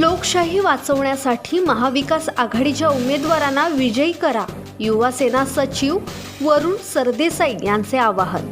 लोकशाही वाचवण्यासाठी महाविकास आघाडीच्या उमेदवारांना विजयी करा. युवा सेना सचिव वरुण सरदेसाई यांचे आवाहन.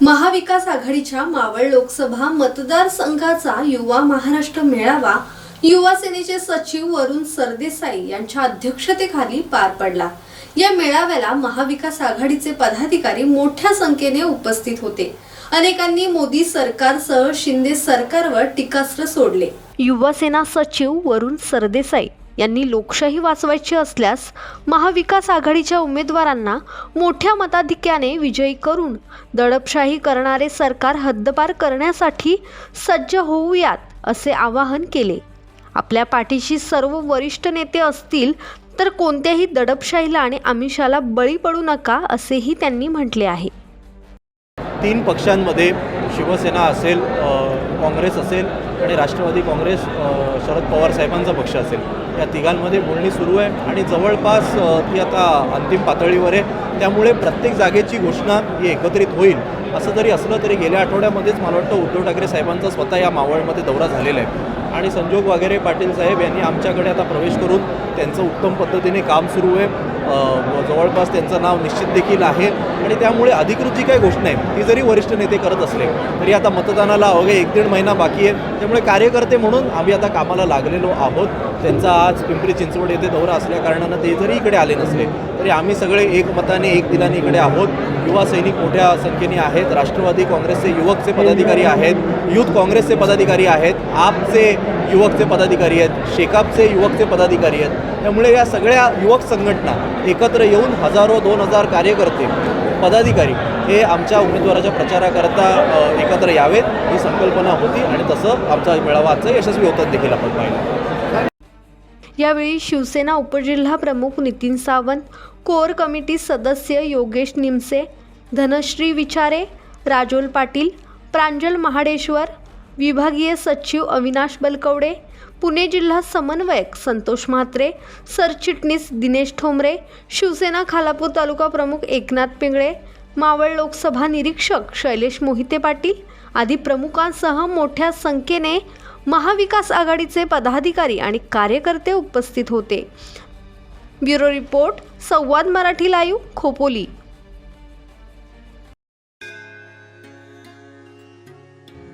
महाविकास आघाडीच्या मावळ लोकसभा मतदारसंघाचा युवा महाराष्ट्र मेळावा युवा सेनेचे सचिव वरुण सरदेसाई यांच्या अध्यक्षतेखाली पार पडला. या मेळाव्याला महाविकास आघाडीचे पदाधिकारी मोठ्या संख्येने उपस्थित होते. अनेकांनी मोदी सरकारसह शिंदे सरकारवर टीकास्त्र सोडले. युवासेना सचिव वरुण सरदेसाई यांनी लोकशाही वाचवायची असल्यास महाविकास आघाडीच्या उमेदवारांना मोठ्या मताधिक्याने विजयी करून दडपशाही करणारे सरकार हद्दपार करण्यासाठी सज्ज होऊयात असे आवाहन केले. आपल्या पाठीशी सर्व वरिष्ठ नेते असतील तर कोणत्याही दडपशाहीला आणि आमिषाला बळी पडू नका असेही त्यांनी म्हटले आहे. तीन पक्षांमध्ये शिवसेना असेल काँग्रेस असेल आणि राष्ट्रवादी काँग्रेस शरद पवार साहेबांचा पक्ष असेल. या तिघांमध्ये बोलणी सुरू आहे आणि जवळपास ती आता अंतिम पातळीवर आहे. त्यामुळे प्रत्येक जागेची घोषणा ही एकत्रित होईल. असं जरी असलं तरी गेल्या आठवड्यामध्येच मला वाटतं उद्धव ठाकरे साहेबांचा स्वतः या मावळमध्ये दौरा झालेला आहे. आणि संजोग वगैरे पाटील साहेब यांनी आमच्याकडे आता प्रवेश करून त्यांचं उत्तम पद्धतीने काम सुरू आहे. व जवळपास त्यांचं नाव निश्चित देखील आहे. आणि त्यामुळे अधिकृत जी काही घोषणा आहे ती जरी वरिष्ठ नेते करत असले तरी आता मतदानाला अवघे एक दीड महिना बाकी आहे. त्यामुळे कार्यकर्ते म्हणून आम्ही आता कामाला लागलेलो आहोत. त्यांचा आज पिंपरी चिंचवड येथे दौरा असल्या कारणानं ते जरी इकडे आले नसले तरी आम्ही सगळे एकमताने एक दिलाने इकडे आहोत. युवा सैनिक मोठ्या संख्येने आहेत. राष्ट्रवादी काँग्रेसचे युवकचे पदाधिकारी आहेत. युथ काँग्रेसचे पदाधिकारी आहेत. आपचे युवकचे पदाधिकारी आहेत. शेकापचे युवकचे पदाधिकारी आहेत. त्यामुळे या सगळ्या युवक संघटना एकत्र येऊन हजारो दोन हजार कार्यकर्ते पदाधिकारी हे आमच्या उमेदवाराच्या प्रचाराकरता एकत्र यावेत ही संकल्पना होती आणि तसं आमचा मेळावा आजचा यशस्वी होतात देखील आपण पाहिलं. यावेळी शिवसेना उपजिल्हा प्रमुख नितीन सावंत कोर कमिटी सदस्य योगेश निमसे धनश्री विचारे राजोल पाटील प्रांजल महाडेश्वर विभागीय सचिव अविनाश बलकवडे पुणे जिल्हा समन्वयक संतोष म्हात्रे सरचिटणीस दिनेश ठोंबरे शिवसेना खालापूर तालुका प्रमुख एकनाथ पिंगळे मावळ लोकसभा निरीक्षक शैलेश मोहिते पाटील आदी प्रमुखांसह मोठ्या संख्येने महाविकास आघाडीचे पदाधिकारी आणि कार्यकर्ते उपस्थित होते. Bureau report Samvad Marathi live Khopoli.